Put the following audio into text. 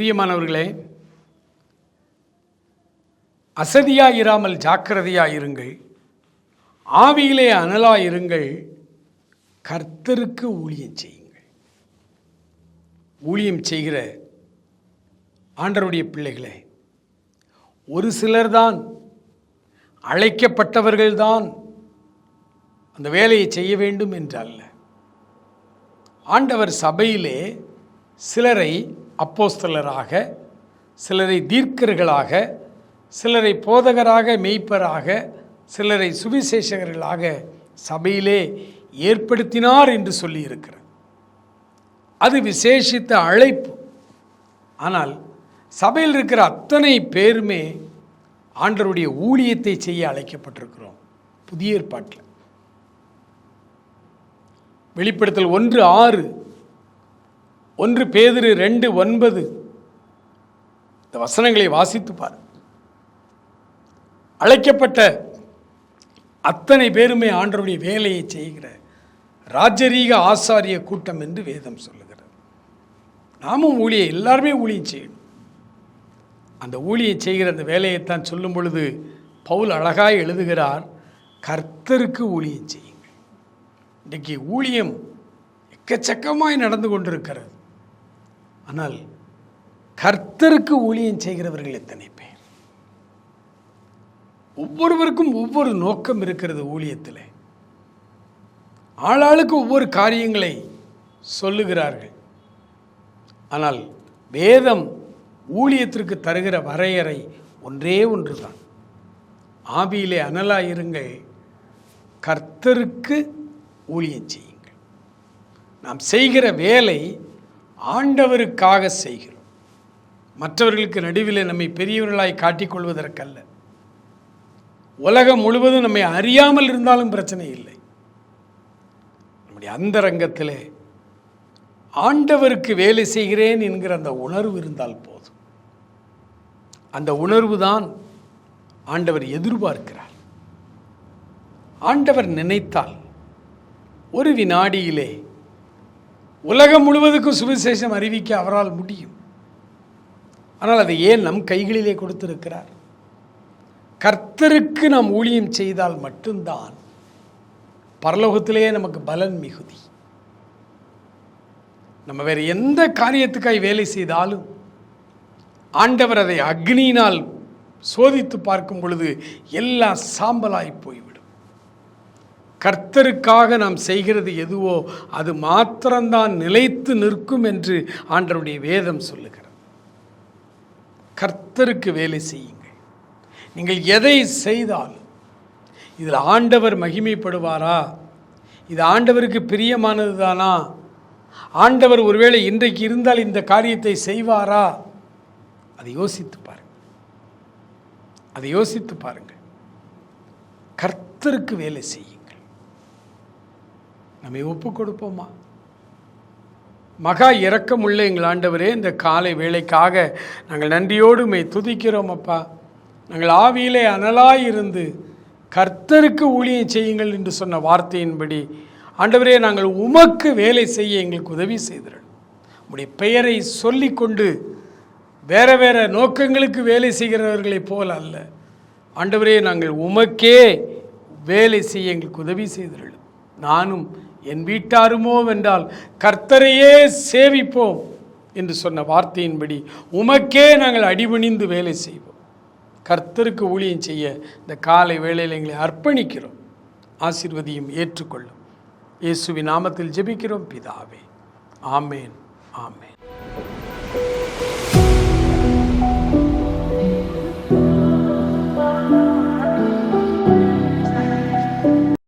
பிரியமானவர்களே ஜாக்கிரதையா இருங்கள். ஆவியிலே அனலாயிருங்கள் கர்த்தருக்கு ஊழியம் செய்யுங்கள். ஊழியம் செய்கிற ஆண்டருடைய பிள்ளைகளே ஒரு சிலர்தான் அழைக்கப்பட்டவர்கள்தான் அந்த வேலையை செய்ய வேண்டும் என்றல்ல ஆண்டவர் சபையிலே சிலரை அப்போஸ்தலராக சிலரை தீர்க்கர்களாக சிலரை போதகராக மெய்ப்பராக சிலரை சுவிசேஷகர்களாக சபையிலே ஏற்படுத்தினார் என்று சொல்லியிருக்கிறார். அது விசேஷித்த அழைப்பு. ஆனால் சபையில் இருக்கிற அத்தனை பேருமே ஆண்டருடைய ஊழியத்தை செய்ய அழைக்கப்பட்டிருக்கிறோம். புதிய ஏற்பாட்டில். வெளிப்படுத்தல் ஒன்று ஆறு ஒன்று பேதிரு ரெண்டு ஒன்பது. இந்த வசனங்களை வாசித்துப்பார் அழைக்கப்பட்ட அத்தனை பேருமே ஆண்டருடைய வேலையை செய்கிற ராஜரீக ஆசாரிய கூட்டம் என்று வேதம் சொல்லுகிறது. நாமும் ஊழியை எல்லாருமே ஊழியம் செய்யணும். அந்த ஊழியை செய்கிற அந்த வேலையைத்தான் சொல்லும் பொழுது பவுல் அழகாய் எழுதுகிறார் கர்த்தருக்கு ஊழியம் செய்யுங்கள். இன்றைக்கு ஊழியம் எக்கச்சக்கமாய் நடந்து கொண்டிருக்கிறது. ஆனால் கர்த்தருக்கு ஊழியம் செய்கிறவர்கள் எத்தனை பேர் ஒவ்வொருவருக்கும் ஒவ்வொரு நோக்கம் இருக்கிறது ஊழியத்தில். ஆளாளுக்கு ஒவ்வொரு காரியங்களை சொல்லுகிறார்கள். ஆனால் வேதம் ஊழியத்திற்கு தருகிற வரையறை ஒன்றே ஒன்று தான் ஆவியிலே அனலாயிருங்கள் கர்த்தருக்கு ஊழியம் செய்யுங்கள். நாம் செய்கிற வேலை ஆண்டவருக்காக செய்கிறோம். மற்றவர்களுக்கு நடுவில் நம்மை பெரியவர்களாய் காட்டிக்கொள்வதற்கல்ல. உலகம் முழுவதும் நம்மை அறியாமல் இருந்தாலும் பிரச்சனை இல்லை. நம்முடைய அந்தரங்கத்தில் ஆண்டவருக்கு வேலை செய்கிறேன் என்கிற அந்த உணர்வு இருந்தால் போதும். அந்த உணர்வு தான் ஆண்டவர் எதிர்பார்க்கிறார். ஆண்டவர் நினைத்தால் ஒரு வினாடியிலே உலகம் முழுவதுக்கும் சுவிசேஷம் அறிவிக்க அவரால் முடியும். ஆனால் அதை ஏன் நம் கைகளிலே கொடுத்திருக்கிறார்? கர்த்தருக்கு நாம் ஊழியம் செய்தால் மட்டும்தான் பரலோகத்திலேயே நமக்கு பலன் மிகுதி. நம்ம வேறு எந்த காரியத்துக்காய் வேலை செய்தாலும் ஆண்டவர் அதை அக்னியினால் சோதித்து பார்க்கும் பொழுது எல்லாம் சாம்பலாய் போய்விடும். கர்த்தருக்காக நாம் செய்கிறது எதுவோ அது மாத்திரம்தான் நிலைத்து நிற்கும் என்று ஆண்டருடைய வேதம் சொல்லுகிறது. கர்த்தருக்கு வேலை செய்யுங்கள். நீங்கள் எதை செய்தாலும் இதில் ஆண்டவர் மகிமைப்படுவாரா? இது ஆண்டவருக்கு பிரியமானது தானா ஆண்டவர் ஒருவேளை இன்றைக்கு இருந்தால் இந்த காரியத்தை செய்வாரா? அதை யோசித்து பாருங்கள். அதை யோசித்து பாருங்கள். கர்த்தருக்கு வேலை செய்யுங்கள். நம்மை ஒப்பு கொடுப்போமா? மகா இறக்கமுள்ள எங்கள் ஆண்டவரே இந்த காலை வேலைக்காக நாங்கள் நன்றியோடு மை துதிக்கிறோம் அப்பா. நாங்கள் ஆவியிலே அனலாயிருந்து கர்த்தருக்கு ஊழியம் செய்யுங்கள் என்று சொன்ன வார்த்தையின்படி ஆண்டவரே நாங்கள் உமக்கு வேலை செய்ய எங்களுக்கு உதவி செய்தீர்கள் உடைய பெயரை சொல்லிக்கொண்டு வேற வேற நோக்கங்களுக்கு வேலை செய்கிறவர்களைப் போல் அல்ல. ஆண்டவரே நாங்கள் உமக்கே வேலை செய்ய எங்களுக்கு உதவி செய்தீர்கள் நானும் என் வீட்டாருமோ வென்றால் கர்த்தரையே சேவிப்போம் என்று சொன்ன வார்த்தையின்படி உமக்கே நாங்கள் அடிபணிந்து வேலை செய்வோம். கர்த்தருக்கு ஊழியம் செய்ய இந்த காலை வேளையில் எங்களை அர்ப்பணிக்கிறோம். ஆசிர்வதியும் ஏற்றுக்கொள்ளும். இயேசுவின் நாமத்தில் ஜெபிக்கிறோம். பிதாவே. ஆமேன். ஆமேன்.